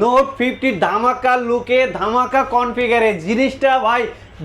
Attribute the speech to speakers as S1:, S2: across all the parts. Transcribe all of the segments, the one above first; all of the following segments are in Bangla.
S1: নোট ফিফটি ধামাকা লুকে ধামাকা কনফিগারে জিনিসটা ভাই,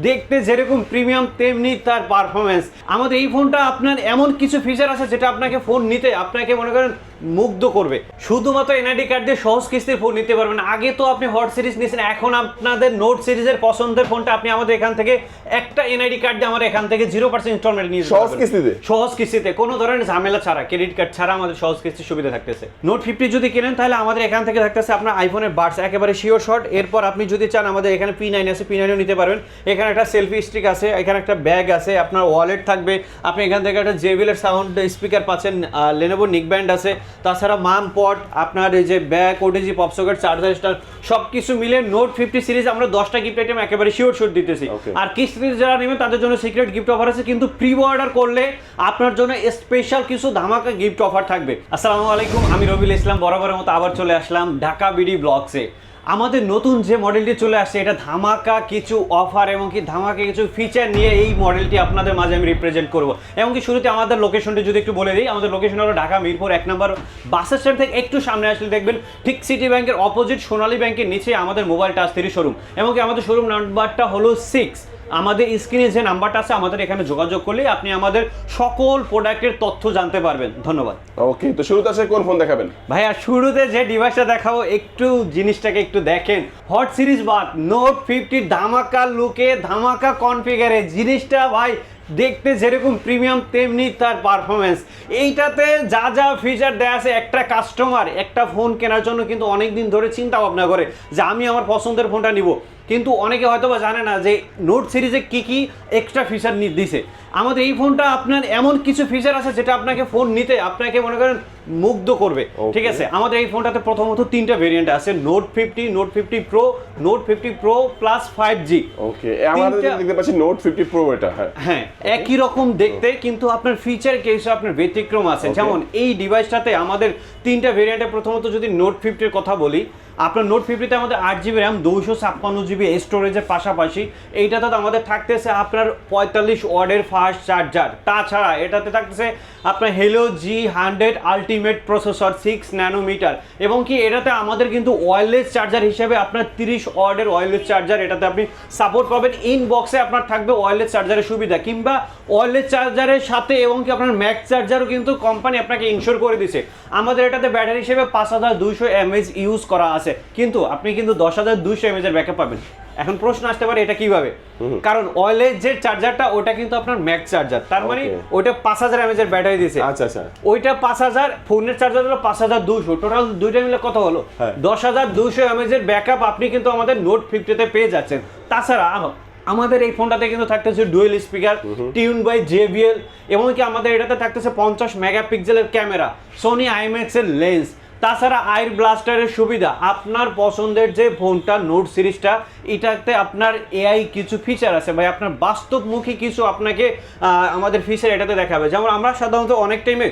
S1: দেখতে যেরকম প্রিমিয়াম তেমনি তার পারফরমেন্স আমাদের এই ফোনটা আপনার এমন কিছু ফিচার আছে যেটা আপনাকে ফোন নিতে, আপনাকে মনে করেন মুগ্ধ করবে। শুধুমাত্র এনআইডি কার্ড দিয়ে সহজ কিস্তির ফোন নিতে পারবেন আগে তো আপনি হট সিরিজ নিয়েছেন এখন আপনাদের নোট সিরিজের পছন্দের ফোনটা আপনি আমাদের এখান থেকে একটা এনআইডি কার্ড দিয়ে আমাদের এখান থেকে জিরো পার্সেন্ট ইনস্টলমেন্ট নিয়ে
S2: সহজ কিস্তিতে?
S1: সহজ কিস্তিতে কোনো ধরনের ঝামেলা ছাড়া ক্রেডিট কার্ড ছাড়া আমাদের সহজ কিস্তির সুবিধা থাকতেছে। নোট ফিফটি যদি কেনেন তাহলে আমাদের এখান থেকে থাকতেছে আপনার আইফোনের বার্ডস একেবারে শিওর শট এরপর আপনি যদি চান আমাদের এখানে পি নাইন আছে পি নাইনও নিতে পারবেন। এখানে একটা সেলফি স্টিক আছে এখানে একটা ব্যাগ আছে আপনার ওয়ালেট থাকবে। আপনি এখান থেকে একটা জেবিলের সাউন্ড স্পিকার পাচ্ছেন লেনোভো নিক ব্যান্ড আছে। তাছাড়া মাম পট আপনার এই যে bag OTG popsocket charger star সব কিছু মিলে নোট ফিফটি সিরিজ আমরা দশটা গিফট আইটেম একেবারে শিওর শিওর দিতেছি। আর কি সিরিজ যারা নেবেন তাদের জন্য সিক্রেট গিফট অফার আছে কিন্তু প্রি অর্ডার করলে আপনার জন্য স্পেশাল কিছু ধামাকা গিফট অফার থাকবে। আসসালামু আলাইকুম আমি রবিল ইসলাম বরাবরের মতো আবার চলে আসলাম ঢাকা বিডি ব্লগসে। আমাদের নতুন যে মডেলটি চলে আসছে, এটা ধামাকা কিছু অফার এবং কি ধামাকা কিছু ফিচার নিয়ে এই মডেলটি আপনাদের মাঝে আমি রিপ্রেজেন্ট করব। এবং কি শুরুতে আমাদের লোকেশনটি যদি একটু বলে দিই, আমাদের লোকেশন হলো ঢাকা মিরপুর এক নম্বর বাস স্ট্যান্ড থেকে একটু সামনে আসলে দেখবেন, ঠিক সিটি ব্যাংকের অপোজিট সোনালী ব্যাংকের নিচে আমাদের মোবাইল টাচ থ্রি শোরুম এবং কি আমাদের শোরুম নাম্বারটা হলো সিক্স আমাদের স্ক্রিনে যে নাম্বারটা আছে আমাদের এখানে যোগাযোগ করলে আপনি আমাদের সকল প্রোডাক্টের তথ্য জানতে পারবেন। ধন্যবাদ।
S2: ওকে তো শুরুতে আসে কোন ফোন দেখাবেন?
S1: ভাইয়া শুরুতে যে ডিভাইসটা দেখাবো একটু জিনিসটাকে একটু দেখেন। হট সিরিজ বাদ নোট ফিফটি ধামাকা লুকে ধামাকা কনফিগারে জিনিসটা ভাই দেখতে যেরকম প্রিমিয়াম তেমনি তার পারফরমেন্স এইটাতে যা যা ফিচার দেওয়া আছে একটা কাস্টমার একটা ফোন কেনার জন্য কিন্তু অনেক দিন ধরে চিন্তা ভাবনা করে যে আমি আমার পছন্দের ফোনটা নিব। কিন্তু অনেকে হয়তো বা জানে না যে নোট সিরিজে কি কি এক্সট্রা ফিচার দিছে। আমাদের এই ফোনটা আপনার এমন কিছু ফিচার আছে যেটা আপনাকে ফোন নিতে আপনাকে মনে করেন মুগ্ধ করবে। ঠিক আছে? আমাদের এই ফোনটাতে প্রথমত তিনটা ভেরিয়েন্ট আছে note fifty note fifty pro note fifty pro plus five G
S2: okay আমাদের দেখতে পাচ্ছি নোট ফিফটি প্রো এটা হ্যাঁ।
S1: হ্যাঁ একই রকম দেখতে কিন্তু আপনার ফিচার কিছু আপনার ব্যতিক্রম আছে। যেমন এই ডিভাইসটাতে আমাদের তিনটা ভেরিয়েন্টে প্রথমত যদি নোট ফিফটির কথা বলি আপনার নোট ফিফটিতে আমাদের আট জিবি র্যাম দুশো ছাপ্পান্ন জিবি স্টোরেজের পাশাপাশি। এইটাতে আমাদের থাকতেছে আপনার পঁয়তাল্লিশ ওয়ার্ডের ফাস্ট চার্জার তাছাড়া এটাতে থাকতেছে আপনার Helio G hundred ultimate processor six nanometer এবং কি এটাতে আমাদের কিন্তু ওয়্যারলেস চার্জার হিসেবে আপনার তিরিশ ওয়ার্ডের ওয়্যারলেস চার্জার এটাতে আপনি সাপোর্ট পাবেন। ইন বক্সে আপনার থাকবে ওয়্যারলেস চার্জারের সুবিধা। কিংবা ওয়্যারলেস চার্জারের সাথে এবং কি আপনার ম্যাক চার্জারও কিন্তু কোম্পানি আপনাকে ইনশোর করে দিছে। আমাদের এটাতে ব্যাটারি হিসেবে পাঁচ হাজার দুইশো এমএইচ ইউজ করা আছে। কিন্তু আপনি কিন্তু দশ হাজার দুইশো এমএইচ এর ব্যাকআপ পাবেন। এখন প্রশ্ন আসতে পারে এটা কীভাবে? কারণ অয়েলের যে চার্জারটা ওটা কিন্তু আপনার ম্যাক চার্জার তার মানে. ওইটা পাঁচ হাজার এমএইচ এর ব্যাটারি দিছে।
S2: আচ্ছা আচ্ছা।
S1: ওইটা পাঁচ হাজার ফোনের চার্জার হলো পাঁচ হাজার দুশো টোটাল দুইটা মিলে কত হলো?
S2: হ্যাঁ।
S1: দশ হাজার দুশো এমএজ এর ব্যাকআপ আপনি কিন্তু আমাদের নোট ফিফটিতে পেয়ে যাচ্ছেন। তাছাড়া আম- আমাদের এই ফোনটাতে কিন্তু থাকতেছে dual speaker tune by JBL এবং কি আমাদের এটাতে থাকতেছে পঞ্চাশ মেগাপিক্সেলের ক্যামেরা সোনি আইম্যাক্স এর লেন্স তাছাড়া আইর ব্লাস্টারের সুবিধা আপনার পছন্দের যে ফোনটা নোট সিরিজটা এটাতে আপনার এআই কিছু ফিচার আছে। ভাই আপনার বাস্তবমুখী কিছু আপনাকে আমাদের ফিচার এটাতে দেখাবে। যেমন আমরা সাধারণত অনেক টাইমে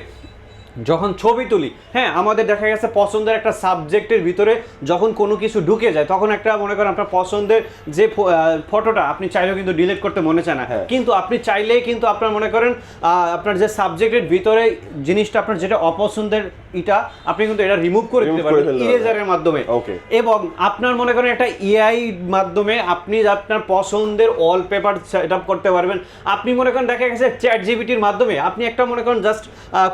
S1: যখন ছবি তুলি হ্যাঁ আমাদের দেখা গেছে পছন্দের একটা সাবজেক্টের ভিতরে যখন কোনো কিছু ঢুকে যায় তখন একটা মনে করেন আপনার পছন্দের যে ফটোটা আপনি চাইলেও কিন্তু ডিলিট করতে মনে চায় না।
S2: হ্যাঁ।
S1: কিন্তু আপনি চাইলেই কিন্তু আপনার মনে করেন আপনার যে সাবজেক্টের ভিতরে জিনিসটা আপনার যেটা অপছন্দের এটা আপনি কিন্তু এটা রিমুভ করে দিতে পারবেন ইরেজারের মাধ্যমে. এবং আপনার মনে করেন একটা এআই মাধ্যমে আপনি আপনার পছন্দের অল পেপার সেট আপ করতে পারবেন। আপনি মনে করেন দেখা গেছে চ্যাট জিবিটির মাধ্যমে আপনি একটা মনে করেন জাস্ট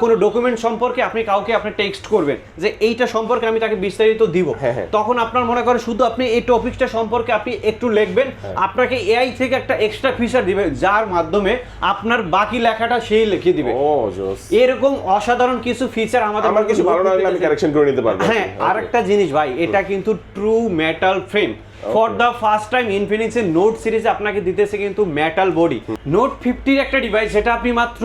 S1: কোনো ডকুমেন্ট সম্পর্কে আপনি কাউকে আপনি টেক্সট করবেন যে এইটা সম্পর্কে আমি তাকে বিস্তারিত দিব।
S2: হ্যাঁ, হ্যাঁ।
S1: তখন আপনার মনে করেন শুধু আপনি এই টপিকটা সম্পর্কে আপনি একটু লিখবেন।
S2: হ্যাঁ।
S1: আপনাকে এআই থেকে একটা এক্সট্রা ফিচার দিবে যার মাধ্যমে আপনার বাকি লেখাটা সেই লিখে দিবে।
S2: জোস।
S1: এরকম অসাধারণ কিছু ফিচার আমাদের
S2: কিছু ভালো লাগলে আমি কারেকশন করে নিতে পারব
S1: হ্যাঁ আরেকটা জিনিস ভাই এটা কিন্তু true metal frame for the first time Infinix এর নোট সিরিজে আপনাকে দিতেছে কিন্তু মেটাল বডি নোট ফিফটির একটা ডিভাইস যেটা আপনি মাত্র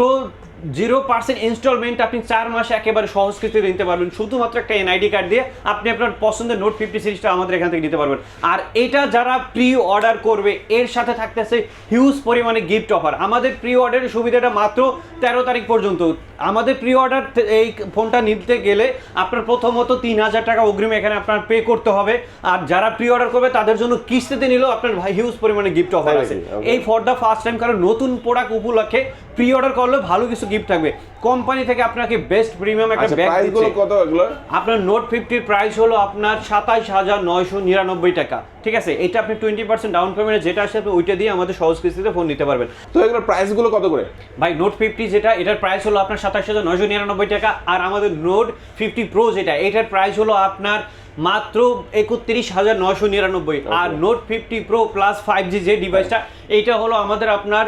S1: জিরো পার্সেন্ট ইনস্টলমেন্ট আপনি চার মাসে একেবারে সহজ কিস্তিতে নিতে পারবেন। শুধুমাত্র একটা এনআইডি কার্ড দিয়ে আপনি আপনার পছন্দের নোট ফিফটি সিরিজটা আমাদের এখান থেকে নিতে পারবেন। আর এটা যারা প্রি অর্ডার করবে এর সাথে থাকতেছে হিউজ পরিমাণে গিফট অফার আমাদের প্রি অর্ডারের সুবিধাটা মাত্র তেরো তারিখ পর্যন্ত। আমাদের প্রি অর্ডার এই ফোনটা নিতে গেলে আপনার প্রথমত তিন হাজার টাকা অগ্রিম এখানে আপনার পে করতে হবে। আর যারা প্রি অর্ডার করবে তাদের জন্য কিস্তিতে নিলেও আপনার হিউজ পরিমাণে গিফট অফার আছে। এই ফর দ্য ফার্স্ট টাইম কারণ নতুন প্রোডাক্ট উপলক্ষে প্রি অর্ডার করলে ভালো কিছু গিফট থাকবে। কোম্পানি থেকে আপনাকে বেস্ট প্রিমিয়াম একটা
S2: আচ্ছা
S1: ব্যাগ
S2: প্রাইস
S1: দিচ্ছে।
S2: কত এগুলো?
S1: আপনার নোট ফিফটির প্রাইস হলো আপনার সাতাইশ হাজার নয়শো নিরানব্বই টাকা। ঠিক আছে? এটা আপনি টোয়েন্টি পার্সেন্ট ডাউন পেমেন্টে যেটা আসে আপনি ওইটা দিয়ে আমাদের সহজ কিস্তিতে ফোন নিতে পারবেন।
S2: তো এগুলোর প্রাইসগুলো কত করে?
S1: ভাই নোট ফিফটি যেটা এটার প্রাইস হলো আপনার সাতাশ হাজার নয়শো নিরানব্বই টাকা। আর আমাদের নোট ফিফটি প্রো যেটা এটার প্রাইস হলো আপনার মাত্র একত্রিশ হাজার নয়শো নিরানব্বই। আর note fifty pro plus five G যে ডিভাইসটা এইটা হলো আমাদের আপনার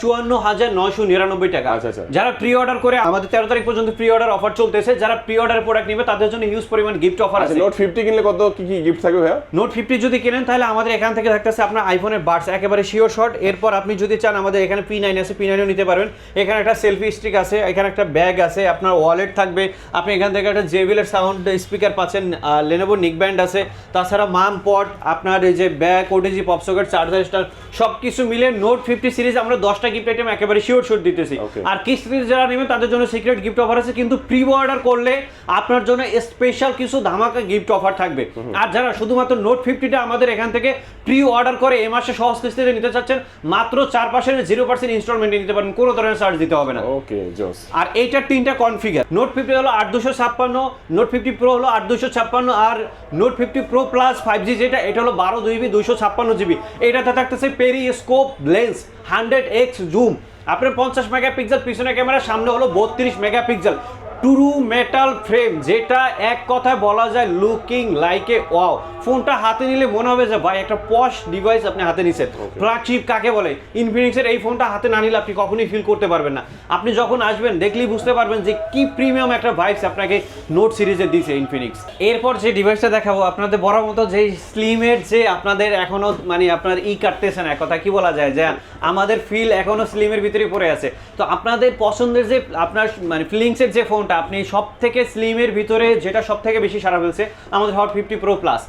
S1: চুয়ান্ন হাজার নয়শো নিরানব্বই টাকা।
S2: আচ্ছা, আচ্ছা।
S1: যারা প্রি অর্ডার করে আমাদের তেরো তারিখ পর্যন্ত প্রি অর্ডার অফার চলতেছে যারা প্রি অর্ডার প্রোডাক্ট নেবে তাদের জন্য হিউজ পরিমাণ গিফট অফার
S2: আচ্ছা
S1: আছে।
S2: নোট ফিফটি কিনলে কত কি কি গিফট থাকবে ভাইয়া?
S1: নোট ফিফটি যদি কেনেন তাহলে আমাদের এখান থেকে থাকতেছে আপনার আইফোনের বাডস একেবারে শিওর শট এরপর আপনি যদি চান আমাদের এখানে পি নাইন আছে পি নাইনও নিতে পারবেন। এখানে একটা সেলফি স্টিক আছে এখানে একটা ব্যাগ আছে আপনার ওয়ালেট থাকবে। আপনি এখান থেকে একটা জেভিলের সাউন্ড স্পিকার পাচ্ছেন লেনোভো নিক ব্যান্ড আছে। তাছাড়া মাম পট আপনার এই যে bag OTG PopSocket charger star সব কিছু মিলে নোট ফিফটি সিরিজ আমরা দশটা গিফট আইটেম একেবারে শিওর শট দিতেছি। আর কিস্তিতে যারা নেবেন তাদের জন্য সিক্রেট গিফট অফার আছে কিন্তু প্রি অর্ডার করলে আপনার জন্য স্পেশাল কিছু ধামাকা গিফট অফার থাকবে। আর যারা শুধুমাত্র নোট ফিফটিটা আমাদের এখান থেকে প্রি অর্ডার করে এ মাসে সহজ কিস্তিতে নিতে চাচ্ছেন মাত্র চার পার্সেন্ট জিরো পার্সেন্ট ইনস্টলমেন্টে নিতে পারেন কোনো ধরনের চার্জ দিতে হবে না।
S2: ওকে জোস
S1: আর এইটার তিনটা কনফিগার নোট ফিফটি হলো আট দুশো ছাপ্পান্ন নোট ফিফটি প্রো হলো আট দুশো ছাপ্পান্ন আর note fifty pro plus five G যেটা এটা হলো বারো দুই জিবি দুশো ছাপ্পান্ন জিবি এটাতে থাকতেছে periscope lens hundred X zoom. আপনার পঞ্চাশ মেগাপিক্সেল পিছনে ক্যামেরা সামনে হলো বত্রিশ মেগাপিক্সেল। টুরু মেটাল ফ্রেম যেটা এক কথায় বলা যায় লুকিং লাইক এ ওয়াও ফোনটা হাতে নিলে মনে হবে যে ভাই একটা পশ ডিভাইস আপনি হাতে নিছেন। ফ্ল্যাগশিপ কাকে বলে? ইনফিনিক্সের এই ফোনটা হাতে না নিলে আপনি কখনোই ফিল করতে পারবেন না। আপনি যখন আসবেন দেখলেই বুঝতে পারবেন যে কি প্রিমিয়াম একটা ভাইবস আপনাকে নোট সিরিজে দিয়েছে ইনফিনিক্স এরপর যে ডিভাইসটা দেখাবো আপনাদের বড় মতো যে স্লিমের যে আপনাদের এখনও মানে আপনার ই কাটতেছে না এক কথা কি বলা যায় যে আমাদের ফিল এখনও স্লিমের ভিতরে পড়ে আছে। তো আপনাদের পছন্দের যে আপনার মানে ফিলিংসের যে ফোনটা আপনি সব থেকে স্লিমের ভিতরে যেটা সব থেকে বেশি সারা ফেলছে, আমাদের হট ফিফটি প্রো প্লাস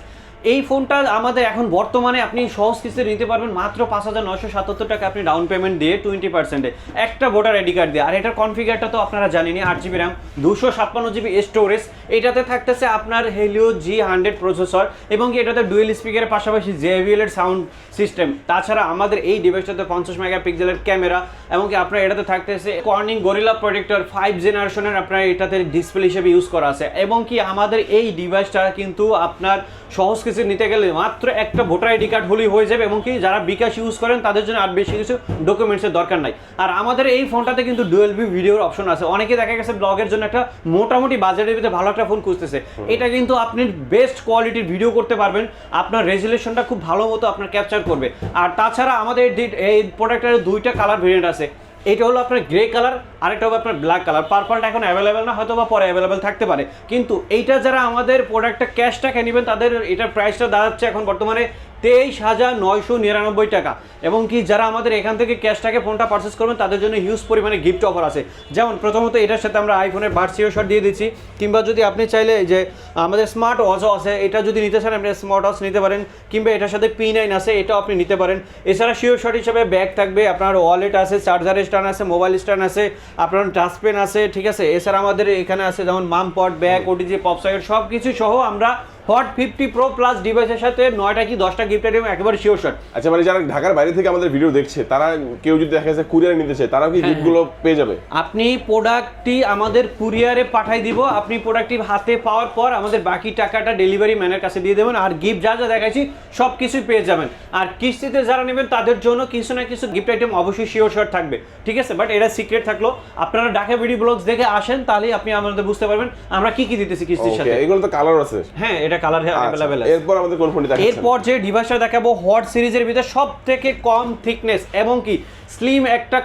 S1: এই ফোনটা আমাদের এখন বর্তমানে আপনি সহজ কিস্তিতে নিতে পারবেন মাত্র পাঁচ হাজার নয়শো সাতাত্তর টাকা আপনি ডাউন পেমেন্ট দিয়ে টোয়েন্টি পার্সেন্টে। একটা ভোটার আইডি কার্ড দিয়ে। আর এটার কনফিগারটা তো আপনারা জানেনই, আট জিবি র্যাম, দুশো ছাপ্পান্ন জিবি স্টোরেজ। এটাতে থাকতেছে আপনার হেলিও জি হান্ড্রেড প্রসেসর এবং কি এটাতে ডুয়েল স্পিকারের পাশাপাশি জেভিএল এর সাউন্ড সিস্টেম তাছাড়া আমাদের এই ডিভাইসটাতে পঞ্চাশ মেগাপিক্সেলের ক্যামেরা এবং কি আপনার এটাতে থাকতেছে কর্নিং গরিলা প্রোটেক্টর ফাইভ জেনারেশনের আপনার এটাতে ডিসপ্লে হিসেবে ইউজ করা আছে। এবং কি আমাদের এই ডিভাইসটা কিন্তু আপনার সহজ কিছু নিতে গেলে মাত্র একটা ভোটার আইডি কার্ড হলেই হয়ে যাবে এবং কি যারা বিকাশ ইউজ করেন তাদের জন্য আর বেশি কিছু ডকুমেন্টসের দরকার নাই। আর আমাদের এই ফোনটাতে কিন্তু ডুয়েল বি ভিডিওর অপশন আছে। অনেকে দেখা গেছে ব্লগের জন্য একটা মোটামুটি বাজেটের ভিতরে ভালো একটা ফোন খুঁজতেছে। এটা কিন্তু আপনি বেস্ট কোয়ালিটির ভিডিও করতে পারবেন। আপনার রেজুলেশনটা খুব ভালো মতো আপনার ক্যাপচার করবে। আর তাছাড়া আমাদের এই- এই প্রোডাক্টের দুইটা কালার ভেরিয়েন্ট আছে। এটা হলো আপনার গ্রে কালার আরেকটা হবে আপনার ব্ল্যাক কালার পার্পলটা এখন অ্যাভেলেবেল না হয়তো বা পরে অ্যাভেলেবেল থাকতে পারে। কিন্তু এইটা যারা আমাদের প্রোডাক্টটা ক্যাশ টাকা নেবেন, তাদের এটার প্রাইসটা দাঁড়াচ্ছে এখন বর্তমানে তেইশ হাজার নয়শো নিরানব্বই টাকা। এবং কি যারা আমাদের এখান থেকে ক্যাশ টাকা ফোনটা পারচেস করবেন, তাদের জন্য হিউজ পরিমাণে গিফট অফার আছে। যেমন প্রথমত এটার সাথে আমরা আইফোনের ভার্সিও শট দিয়ে দিচ্ছি। কিংবা যদি আপনি চাইলে যে আমাদের স্মার্ট ওয়াচও আছে, এটা যদি নিতে চান, আপনি স্মার্ট ওয়াচ নিতে পারেন। কিংবা এটার সাথে পি নাইন আছে, এটাও আপনি নিতে পারেন। এছাড়া শিওর শট হিসাবে ব্যাগ থাকবে। আপনার ওয়ালেট আছে চার্জার স্ট্যান্ড আছে মোবাইল স্ট্যান্ড আছে। আপনার ডাস্টবিন আছে ঠিক আছে? এছাড়া আমাদের এখানে আছে যেমন মাম পট ব্যাগ ওটিজি পপ সকেট সব কিছু সহ আমরা হট ফিফটি প্রো প্লাস ডিভাইসের সাথে নয়টা কি দশটা গিফট আইটেম একেবারে শিওর শট
S2: আচ্ছা মানে যারা ঢাকার বাইরে থেকে আমাদের ভিডিও দেখছে তারা কেউ যদি দেখা যাচ্ছে কুরিয়ার নিতে চায় তারাও কি
S1: হ্যাঁ,
S2: গিফটগুলো পেয়ে যাবে?
S1: আপনি প্রোডাক্টটি আমাদের কুরিয়ারে পাঠাই দিব আপনি প্রোডাক্টটি হাতে পাওয়ার পর আমাদের বাকি টাকাটা ডেলিভারি ম্যানের কাছে দিয়ে দেবেন আর গিফট যা যা দেখাচ্ছি সব কিছুই পেয়ে যাবেন। আর কিস্তিতে যারা নেবেন তাদের জন্য কিছু না কিছু গিফট আইটেম অবশ্যই শিওর শর্ট থাকবে। ঠিক আছে? বাট এটা সিক্রেট থাকল। আপনারা ঢাকা ভিডিও ব্লগস দেখে আসেন তাহলেই আপনি আমাদের বুঝতে পারবেন আমরা কি কি দিতেছি কিস্তির সাথে।
S2: এগুলো তো কালার আছে।
S1: হ্যাঁ এটা কালার হ্যাঁ
S2: আচ্ছা,
S1: আছে।
S2: এরপর আমাদের কোন ফোনটি দেখাচ্ছেন?
S1: এরপর যে ডিভাইসটা দেখাবো হট সিরিজের ভিতরে সব থেকে কম থিকনেস এবং কি স্লিম একটা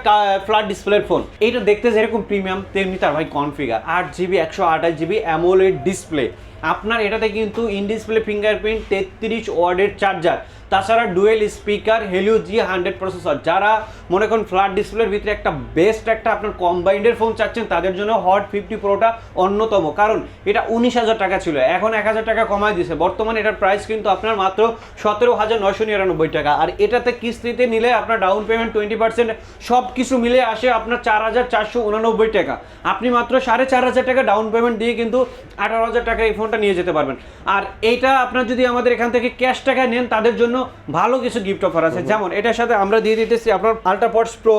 S1: ফ্ল্যাট ডিসপ্লের ফোন এইটা দেখতে যেরকম প্রিমিয়াম তেমনি তার ভাই কনফিগার আট জিবি একশো আঠাশ জিবি অ্যামোলেড ডিসপ্লে আপনার এটাতে কিন্তু ইন ডিসপ্লে ফিঙ্গারপ্রিন্ট তেত্রিশ ওয়ার্ডের চার্জার তাছাড়া dual speaker Helio G hundred processor যারা মনে করেন ফ্ল্যাট ডিসপ্লের ভিতরে একটা বেস্ট একটা আপনার কম্বাইন্ডের ফোন চাচ্ছেন, তাদের জন্য হট ফিফটি প্রোটা অন্যতম। কারণ এটা উনিশ হাজার টাকা ছিল, এখন এক হাজার টাকা কমায় দিয়েছে বর্তমানে এটার প্রাইস কিন্তু আপনার মাত্র সতেরো হাজার নয়শো নিরানব্বই টাকা। আর এটাতে কিস্তিতে নিলে আপনার ডাউন পেমেন্ট টোয়েন্টি পার্সেন্ট সব কিছু মিলে আসে আপনার চার হাজার চারশো উনানব্বই টাকা। আপনি মাত্র সাড়ে চার হাজার টাকা ডাউন পেমেন্ট দিয়ে কিন্তু আঠারো হাজার টাকা এই ফোনটা নিয়ে যেতে পারবেন। আর এইটা আপনার যদি আমাদের এখান থেকে ক্যাশ টাকা নেন, তাদের জন্য ভালো কিছু গিফট অফার আছে। যেমন এটার সাথে আমরা দিয়ে দিতেছি আপনার আল্ট্রাপডস প্রো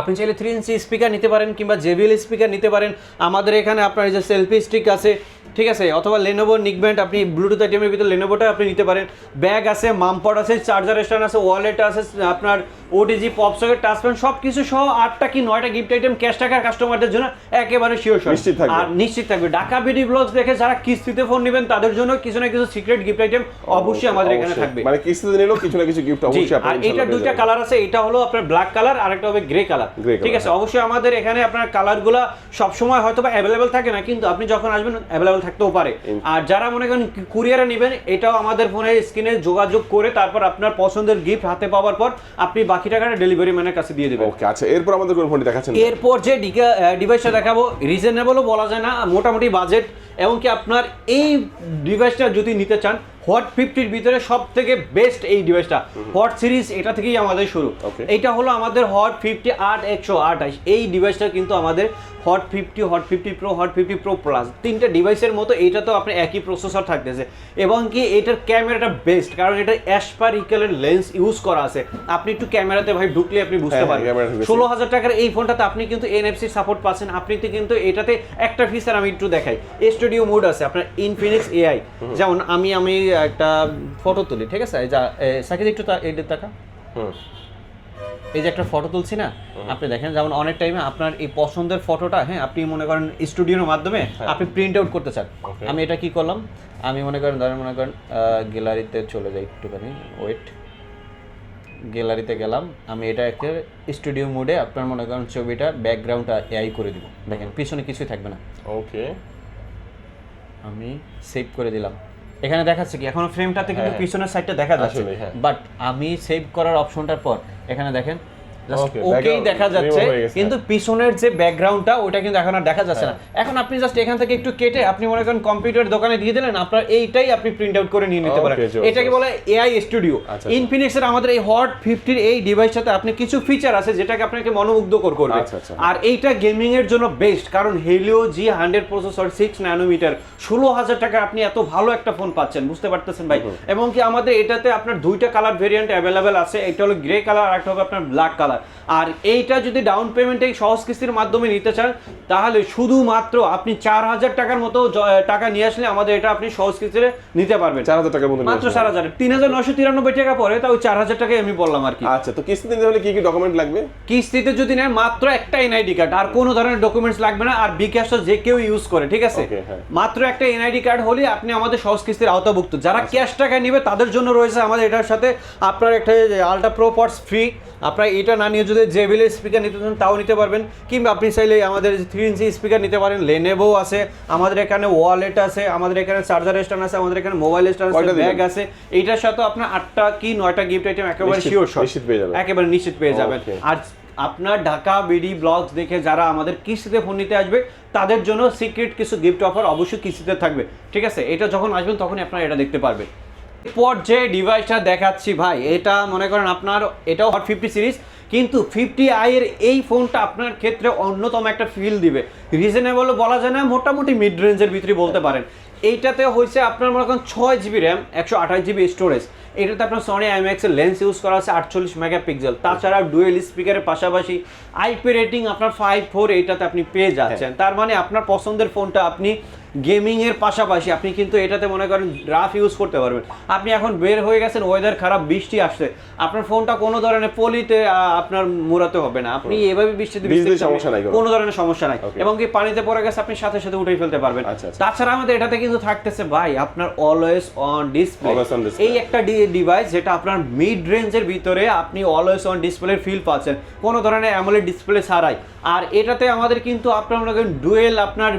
S1: আপনি চাইলে থ্রি ইঞ্চি স্পিকার নিতে পারেন কিংবা জেবিএল স্পিকার নিতে পারেন। আমাদের এখানে আপনার যে সেলফি স্টিক আছে ঠিক আছে অথবা লেনোভো নিকব্যান্ড আপনি ব্লুটুথ আইটেমের ভিতরে লেনোভোটা আপনি নিতে পারেন। ব্যাগ আছে মামপট আছে চার্জার স্ট্যান্ড আছে ওয়ালেট আছে আপনার ওটিজি পপ সকেট টাচপ্যান সব কিছু সহ আটটা কি নয়টা গিফট আইটেম ক্যাশ টাকার কাস্টমারদের জন্য একেবারে শিওর
S2: নিশ্চিত থাকবে।
S1: আর নিশ্চিত থাকবে। ঢাকা বিডি ব্লগস দেখে যারা কিস্তিতে ফোন নেবেন তাদের জন্য কিছু না কিছু সিক্রেট গিফট আইটেম অবশ্যই আমাদের এখানে থাকবে।
S2: মানে কিস্তিতে নিলেও কিছু না কিছু গিফট অবশ্যই
S1: আর এটা দুইটা কালার আছে এটা হলো আপনার ব্ল্যাক কালার আর একটা হবে গ্রে কালার ঠিক আছে অবশ্যই আমাদের এখানে আপনার কালারগুলো সবসময় হয়তো বা অ্যাভেলেবেল থাকে না কিন্তু আপনি যখন আসবেন অ্যাভেলেবেল থাকতেও পারে। আর যারা মনে করেন কুরিয়ারে নেবেন এটাও আমাদের ফোনের স্ক্রিনে যোগাযোগ করে তারপর আপনার পছন্দের গিফট হাতে পাওয়ার পর আপনি বাকি টাকাটা ডেলিভারি ম্যানের কাছে দিয়ে দেবেন।
S2: ওকে আচ্ছা এরপর আমাদের কোন ফোনটি দেখাচ্ছেন
S1: এরপর যে ডিভাইসটা দেখাবো রিজনেবলও বলা যায় না মোটামুটি বাজেট এবং কি আপনার এই ডিভাইসটা যদি নিতে চান হট ফিফটির ভিতরে সব থেকে বেস্ট এই ডিভাইসটা হট সিরিজ এটা থেকেই আমাদের শুরু. এইটা হলো আমাদের হট ফিফটি আট একশো আঠাশ। এই ডিভাইসটা কিন্তু আমাদের hot fifty hot fifty pro hot fifty pro plus তিনটে ডিভাইসের মতো এটা তো আপনার একই প্রসেসর থাকতেছে। এবং কি এটার ক্যামেরাটা বেস্ট কারণ এটা অ্যাসপারিকেলের লেন্স ইউজ করা আছে। আপনি একটু ক্যামেরাতে ভাই ঢুকলে আপনি বুঝতে
S2: হ্যাঁ, হ্যাঁ,
S1: পারবেন ষোলো হাজার টাকার এই ফোনটাতে আপনি কিন্তু এনএফসি সাপোর্ট পাচ্ছেন। আপনি তো কিন্তু এটাতে একটা ফিচার আমি একটু দেখাই। স্টুডিও মোড আছে আপনার ইনফিনিক্স এআই যেমন আমি আমি একটা ফটো তুলি ঠিক আছে? যা সাকিব একটু তা- এইটার টাকা
S2: হুম।
S1: এই যে একটা ফটো তুলছি না আপনি দেখেন যেমন অনেক টাইমে আপনার এই পছন্দের ফটোটা হ্যাঁ আপনি মনে করেন স্টুডিওর মাধ্যমে আপনি প্রিন্ট আউট করতে চান। আমি এটা কি করলাম? আমি মনে করেন ধরেন মনে করেন গ্যালারিতে চলে যাই একটুখানি ওয়েট গ্যালারিতে গেলাম আমি এটা একটা স্টুডিও মোডে আপনার মনে করেন ছবিটা ব্যাকগ্রাউন্ডটা এআই করে দিব। দেখেন পিছনে কিছুই থাকবে না।
S2: ওকে
S1: আমি সেভ করে দিলাম। এখানে দেখাচ্ছে কি এখন ফ্রেমটাতে কিন্তু
S2: হ্যাঁ।
S1: পিছনের সাইডটা দেখা যাচ্ছে
S2: হ্যাঁ।
S1: বাট আমি সেভ করার অপশনটার পর এখানে দেখেন ওকেই দেখা যাচ্ছে কিন্তু পিছনের যে ব্যাকগ্রাউন্ডটা ওটা কিন্তু এখন আর দেখা যাচ্ছে না।
S2: হ্যাঁ।
S1: এখন আপনি জাস্ট এখান থেকে একটু কেটে আপনি মনে করেন কম্পিউটার দোকানে দিয়ে দিলেন আপনার এইটাই আপনি প্রিন্ট আউট করে নিয়ে নিতে পারেন। এটাকে বলে এআই স্টুডিও
S2: আচ্ছা,
S1: ইনফিনিক্সের আমাদের এই হট ফিফটির এই ডিভাইসটাতে আপনি কিছু ফিচার আছে যেটাকে আপনাকে মনোমুগ্ধকর করবে।
S2: আচ্ছা, আচ্ছা।
S1: আর এইটা গেমিং এর জন্য বেস্ট কারণ Helio G hundred processor six nanometer ষোলো হাজার টাকা আপনি এত ভালো একটা ফোন পাচ্ছেন বুঝতে পারতেছেন ভাই? এবং কি আমাদের এটাতে আপনার দুইটা কালার ভেরিয়েন্ট অ্যাভেলেবেল আছে একটা হলো গ্রে কালার আর একটা হবে আপনার ব্ল্যাক কালার আর এইটা যদি ডাউন পেমেন্টে সহজ কিস্তির মাধ্যমে নিতে চান তাহলে শুধুমাত্র আপনি চার হাজার টাকার মতো টাকা নিয়ে আসলে আমাদের এটা আপনি সহজ কিস্তিতে নিতে পারবেন।
S2: চার হাজার টাকার মতো
S1: মাত্র চার হাজার। তিন হাজার নশো তিরানব্বই টাকা পরে তাও চার হাজার টাকাই আমি বললাম আর কি।
S2: আচ্ছা তো কিস্তিতে নিতে হলে কি কি ডকুমেন্ট লাগবে?
S1: কিস্তিতে যদি নেন মাত্র একটা এনআইডি কার্ড আর কোনো ধরনের ডকুমেন্টস লাগবে না আর বিকাশ যে কেউ ইউজ করে ঠিক আছে?
S2: হ্যাঁ।
S1: মাত্র একটা এনআইডি কার্ড হলে আপনি আমাদের সহজ কিস্তির আওতাভুক্ত। যারা ক্যাশ টাকায় নেবে তাদের জন্য রয়েছে আমাদের এটার সাথে আপনার একটা আলট্রা প্রো পটস ফ্রি আপনার এটা না নিয়ে যদি জেবিএল স্পিকার নিতে চান তাও নিতে পারবেন। কিংবা আপনি চাইলে আমাদের থ্রি ইঞ্চি স্পিকার নিতে পারেন। লেনেভো আছে আমাদের এখানে ওয়ালেট আছে আমাদের এখানে চার্জার স্ট্যান্ড আছে আমাদের এখানে মোবাইল স্ট্যান্ড আছে ব্যাগ আছে। এইটার সাথে আপনার আটটা কি নয়টা গিফট আইটেম একেবারে শিওর
S2: নিশ্চিত পেয়ে যাবেন।
S1: একেবারে নিশ্চিত পেয়ে যাবেন। আর আপনার ঢাকা বিডি ব্লগস দেখে যারা আমাদের কিস্তিতে ফোন নিতে আসবে তাদের জন্য সিক্রেট কিছু গিফট অফার অবশ্যই কিস্তিতে থাকবে। ঠিক আছে? এটা যখন আসবেন তখনই আপনারা এটা দেখতে পারবেন। এরপর যে ডিভাইসটা দেখাচ্ছি ভাই এটা মনে করেন আপনার এটাও হট ফিফটি সিরিজ কিন্তু ফিফটি আইয়ের এই ফোনটা আপনার ক্ষেত্রে অন্যতম একটা ফিল দিবে। রিজনেবল বলা যায় না মোটামুটি মিড রেঞ্জের ভিতরে বলতে পারেন। এইটাতে হয়েছে আপনার মনে করেন ছয় জিবি র্যাম একশো আঠাশ জিবি স্টোরেজ এটাতে আপনার সনি আইম্যাক্স এর লেন্স ইউজ করা আছে আটচল্লিশ মেগাপিক্সেল তাছাড়া ডুয়েল স্পিকারের পাশাপাশি আইপি রেটিং আপনার ফাইভ ফোর এইটাতে আপনি পেয়ে যাচ্ছেন। তার মানে আপনার পছন্দের ফোনটা আপনি গেমিং এর পাশাপাশি আপনি কিন্তু এটাতে মনে করেন রাফ ইউজ করতে পারবেন। আপনি এখন বের হয়ে গেছেন ওয়েদার খারাপ বৃষ্টি আসছে। আপনার ফোনটা কোনো ধরনের পলিতে আপনার মুড়াতে হবে না। আপনি এভাবে বৃষ্টিতে
S2: সমস্যা নাই কোনো।
S1: ধরনের সমস্যা নাই। এবং কি পানিতে পড়ে গেছে আপনি সাথে সাথে উঠে ফেলতে পারবেন।
S2: আচ্ছা, আচ্ছা।
S1: তাছাড়া আমাদের এটাতে কিন্তু থাকতেছে ভাই আপনার অলওয়েজ অন ডিসপ্লে। এই একটা ডিভাইস যেটা আপনার মিড রেঞ্জের ভিতরে আপনি অলওয়েজ অন ডিসপ্লে ফিল পাচ্ছেন। কোনো ধরনের অ্যামোলেড ডিসপ্লে ছাড়াই। আর এটাতে আমাদের কিন্তু আপনার মনে করেন ডুয়েল আপনার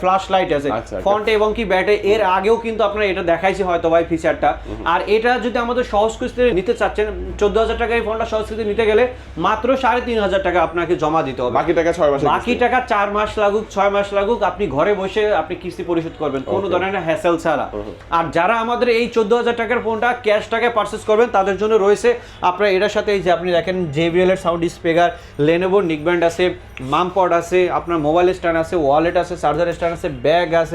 S1: ফ্ল্যাশ লাইট আছে।
S2: আচ্ছা, একটা-
S1: ফ্রন্টে এবং কি ব্যাটে? এর আগেও কিন্তু আপনার এটা দেখাইছি হয়তো ভাই ফিচারটা। আর এটা যদি আমাদের সহজ কিস্তিতে নিতে চাচ্ছেন চোদ্দ হাজার টাকা এই ফোনটা সহজ কিস্তিতে নিতে গেলে মাত্র সাড়ে তিন হাজার টাকা আপনাকে জমা দিতে হবে।
S2: বাকি টাকা ছয় মাসে
S1: বাকি টাকা চার মাস লাগুক ছয় মাস লাগুক আপনি ঘরে বসে আপনি কিস্তি পরিশোধ করবেন। কোনো ধরনের হ্যাসেল ছাড়া। আর যারা আমাদের এই চোদ্দ হাজার টাকার ফোনটা ক্যাশ টাকায় পারচেস করবেন তাদের জন্য রয়েছে আপনার এটার সাথে এই যে আপনি দেখেন জেবিএল এর সাউন্ড স্পিকার লেনোভোর নিকব্যান্ড আছে মামপড আছে আপনার মোবাইল স্ট্যান্ড আছে ওয়ালেট আছে চার্জার স্ট্যান্ড আছে ব্যাগ আছে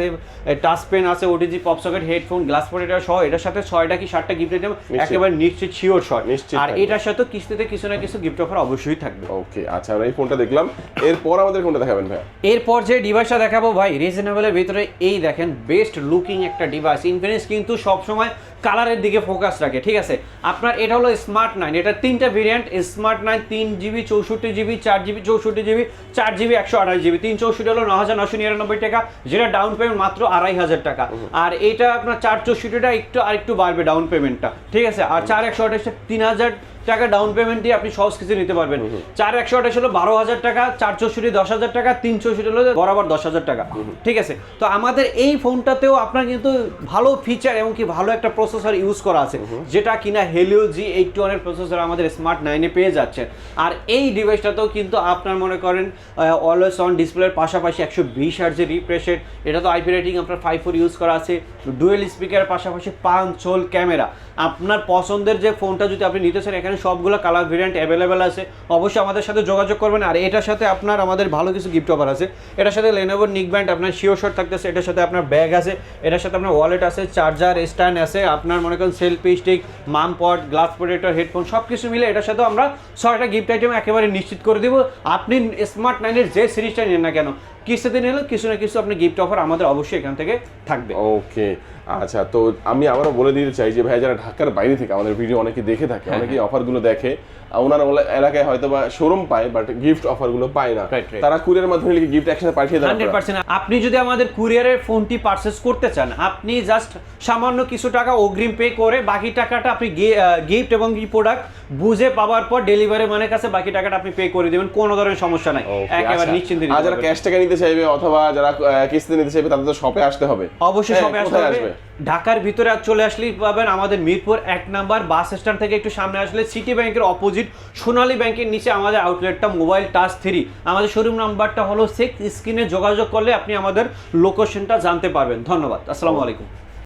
S1: টাচ পেন আছে OTG pop socket headphone glass protector সহ এটার সাথে ছয়টা কি সাতটা গিফট আইটেম একেবারে নিশ্চিত শিওর
S2: নিশ্চিত
S1: আর এটার সাথে কিস্তিতে কিছু না কিছু গিফট অফার অবশ্যই থাকবে।
S2: ওকে আচ্ছা আমরা এই ফোনটা দেখলাম। এরপর আমাদের কোনটা দেখাবেন ভাই
S1: এরপর যে ডিভাইসটা দেখাবো ভাই রিজনেবলের ভিতরে এই দেখেন বেস্ট লুকিং একটা ডিভাইস ইনফিনিক্স কিন্তু সবসময় কালারের দিকে ফোকাস রাখে ঠিক আছে? আপনার এটা হলো স্মার্ট নাইন এটা তিনটা ভেরিয়েন্ট স্মার্ট নাইন তিন জিবি চৌষট্টি জিবি চার জিবি চৌষট্টি জিবি চার জিবি একশো আড়াই জিবি তিন চৌষট্টি হলো ন হাজার নশো নিরানব্বই টাকা যেটা ডাউন পেমেন্ট মাত্র আড়াই হাজার টাকা। আর এটা আপনার চার চৌষট্টিটা একটু আর একটু বাড়বে ডাউন পেমেন্টটা ঠিক আছে? আর চার একশো আঠাশটা তিন হাজার টাকা ডাউন পেমেন্ট দিয়ে আপনি সহজ কিছু নিতে পারবেন। চার একশো আঠাশ হলো বারো হাজার টাকা চার চৌষট্টি দশ হাজার টাকা তিন চৌষট্টি হলো বরাবর দশ হাজার টাকা। ঠিক আছে? তো আমাদের এই ফোনটাতেও আপনার কিন্তু ভালো ফিচার এবং কি ভালো একটা প্রসেসর ইউজ করা আছে যেটা কিনা হেলিও জি এইট ওয়ানের প্রসেসর আমাদের স্মার্ট নাইনে পেয়ে যাচ্ছেন আর এই ডিভাইসটাতেও কিন্তু আপনার মনে করেন অলওয়েজ অন ডিসপ্লের পাশাপাশি একশো বিশ হার্জের রিফ্রেশের এটা তো আইপি রেটিং আপনার ফাইভ ফোর ইউজ করা আছে। ডুয়েল স্পিকারের পাশাপাশি পাঁচ হোল ক্যামেরা আপনার পছন্দের যে ফোনটা যদি আপনি নিতে চান এখানে সবগুলো কালার ভেরিয়েন্ট অ্যাভেলেবেল আছে। অবশ্যই আমাদের সাথে যোগাযোগ করবেন। আর এটার সাথে আপনার আমাদের ভালো কিছু গিফট অফার আছে। এটার সাথে লেনোভোর নিক ব্যান্ড আপনার শিওর শট থাকতেছে। এটার সাথে আপনার ব্যাগ আছে। এটার সাথে আপনার ওয়ালেট আছে চার্জার স্ট্যান্ড আছে। আপনার মনে করেন সেলফি স্টিক মাম পট গ্লাস প্রোটেক্টর হেডফোন সব কিছু মিলে এটার সাথেও আমরা ছয়টা গিফট আইটেম একেবারে নিশ্চিত করে দিব। আপনি স্মার্ট নাইনের যে সিরিজটা নেন না কেন কিস্তিতে নিলে কিছু না কিছু আপনি গিফট অফার আমাদের অবশ্যই এখান থেকে থাকবে।
S2: ওকে আচ্ছা তো আমি আবারও বলে দিতে চাই যে ভাই যারা ঢাকার বাইরে থেকে আমাদের ভিডিও অনেকে দেখে থাকে
S1: হ্যাঁ,
S2: অনেকেই অফারগুলো দেখে আর ওনারা এলাকায় হয়তো বা শোরুম পায় বাট গিফট অফারগুলো পায় না. তারা কুরিয়ার মাধ্যমে গিফট একসাথে পাঠিয়ে দেন
S1: হান্ড্রেড পার্সেন্ট আপনি যদি আমাদের কুরিয়ারের ফোনটি পারচেস করতে চান আপনি জাস্ট সামান্য কিছু টাকা অগ্রিম পে করে বাকি টাকাটা আপনি গিফট এবং কি প্রোডাক্ট বুঝে পাওয়ার পর ডেলিভারি মানের কাছে বাকি টাকাটা আপনি পে করে দেবেন কোনো ধরনের সমস্যা নাই। একেবারে
S2: আচ্ছা।
S1: নিশ্চিন্তে
S2: আর যারা ক্যাশ টাকা নিতে চাইবে অথবা যারা কিস্তিতে নিতে চাইবে তাদের তো শপে আসতে হবে।
S1: অবশ্যই শপে আসতে হবে। ঢাকার ভিতরে চলে আসলেই পাবেন আমাদের মিরপুর এক নাম্বার বাস স্ট্যান্ড থেকে একটু সামনে আসলে সিটি ব্যাংকের অপোজিট সোনালী ব্যাংকের নিচে আমাদের আউটলেটটা মোবাইল টাচ থ্রি আমাদের শোরুম নাম্বারটা হলো সিক্স স্ক্রিনে যোগাযোগ করলে আপনি আমাদের লোকেশনটা জানতে পারবেন। ধন্যবাদ। আসসালামু আলাইকুম।